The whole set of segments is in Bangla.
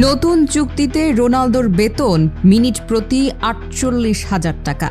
নতুন চুক্তিতে রোনালদোর বেতন মিনিট প্রতি আটচল্লিশ হাজার টাকা।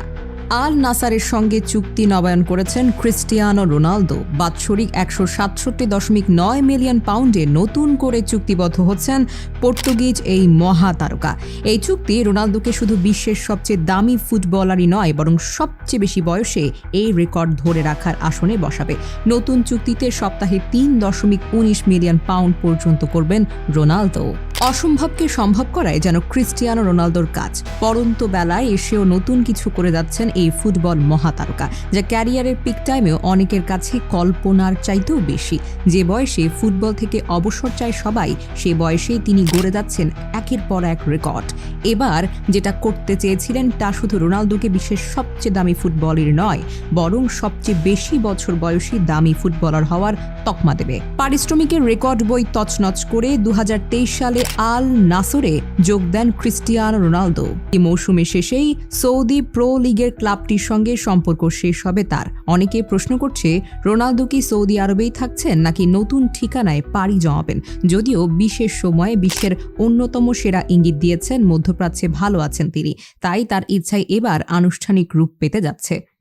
আল নাসারের সঙ্গে চুক্তি নবায়ন করেছেন ক্রিস্টিয়ানো রোনালদো। বাৎসরিক একশো সাতষট্টি দশমিক নয় মিলিয়ন পাউন্ডে নতুন করে চুক্তিবদ্ধ হচ্ছেন পর্তুগিজ এই মহাতারকা এই চুক্তি রোনালদোকে শুধু বিশ্বের সবচেয়ে দামি ফুটবলারই নয়, বরং সবচেয়ে বেশি বয়সে এই রেকর্ড ধরে রাখার আসনে বসাবে। নতুন চুক্তিতে সপ্তাহে তিন দশমিক উনিশ মিলিয়ন পাউন্ড পর্যন্ত করবেন রোনালদো। অসম্ভবকে সম্ভব করায় যেন ক্রিস্টিয়ানো রোনালদোর কাজ। পরন্ত বেলায় এসেও নতুন কিছু করে যাচ্ছেন এই ফুটবল মহাতারকা, যা ক্যারিয়ারের পিক টাইমেও অনেকের কাছে কল্পনার চাইতেও বেশি। যে বয়সে ফুটবল থেকে অবসর চায় সবাই, সে বয়সেই তিনি গড়ে যাচ্ছেন একের পর এক রেকর্ড। এবার যেটা করতে চেয়েছিলেন তা শুধু রোনালদোকে বিশ্বের সবচেয়ে দামি ফুটবলের নয়, বরং সবচেয়ে বেশি বছর বয়সী দামি ফুটবলার হওয়ার তকমা দেবে। পারিশ্রমিকের রেকর্ড বই তছনছ করে দু হাজার তেইশ সালে আল নাসরে যোগ দেন ক্রিস্টিয়ানো রোনালদো। এই মৌসুমে শেষেই সৌদি প্রো লিগের ক্লাবটির সঙ্গে সম্পর্ক শেষ হবে তার। অনেকে প্রশ্ন করছে, রোনালদো কি সৌদি আরবেই থাকছেন নাকি নতুন ঠিকানায় পাড়ি জমাবেন? যদিও বিশেষ সময়ে বিশ্বের অন্যতম সেরা ইঙ্গিত দিয়েছেন মধ্যপ্রাচ্যে ভালো আছেন তিনি। তাই তার ইচ্ছায় এবার আনুষ্ঠানিক রূপ পেতে যাচ্ছে।